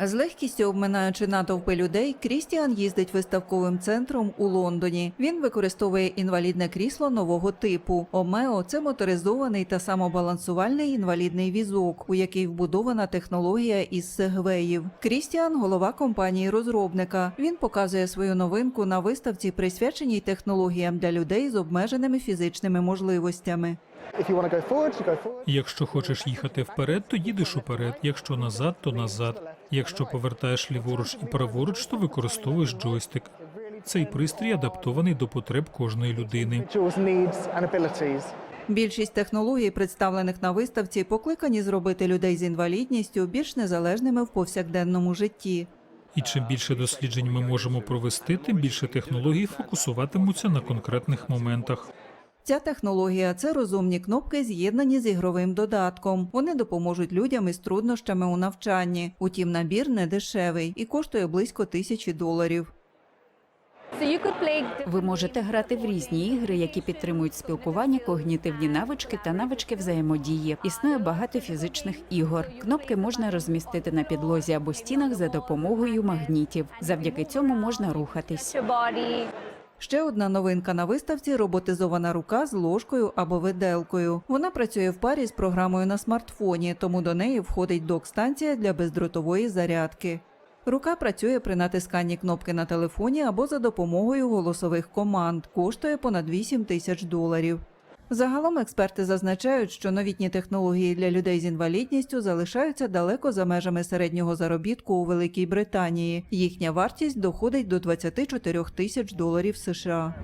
З легкістю обминаючи натовпи людей, Крістіан їздить виставковим центром у Лондоні. Він використовує інвалідне крісло нового типу. Омео це моторизований та самобалансувальний інвалідний візок, у який вбудована технологія із сегвеїв. Крістіан голова компанії розробника. Він показує свою новинку на виставці, присвяченій технологіям для людей з обмеженими фізичними можливостями. Якщо хочеш їхати вперед, то їдеш уперед. Якщо назад, то назад. Якщо повертаєш ліворуч і праворуч, то використовуєш джойстик. Цей пристрій адаптований до потреб кожної людини. Більшість технологій, представлених на виставці, покликані зробити людей з інвалідністю більш незалежними в повсякденному житті. І чим більше досліджень ми можемо провести, тим більше технологій фокусуватимуться на конкретних моментах. Ця технологія це розумні кнопки, з'єднані з ігровим додатком. Вони допоможуть людям із труднощами у навчанні. Утім, набір не дешевий і коштує близько тисячі доларів. Ви можете грати в різні ігри, які підтримують спілкування, когнітивні навички та навички взаємодії. Існує багато фізичних ігор. Кнопки можна розмістити на підлозі або стінах за допомогою магнітів. Завдяки цьому можна рухатись. Ще одна новинка на виставці роботизована рука з ложкою або виделкою. Вона працює в парі з програмою на смартфоні, тому до неї входить док-станція для бездротової зарядки. Рука працює при натисканні кнопки на телефоні або за допомогою голосових команд. Коштує понад 8 тисяч доларів. Загалом експерти зазначають, що новітні технології для людей з інвалідністю залишаються далеко за межами середнього заробітку у Великій Британії. Їхня вартість доходить до 24 тисяч доларів США.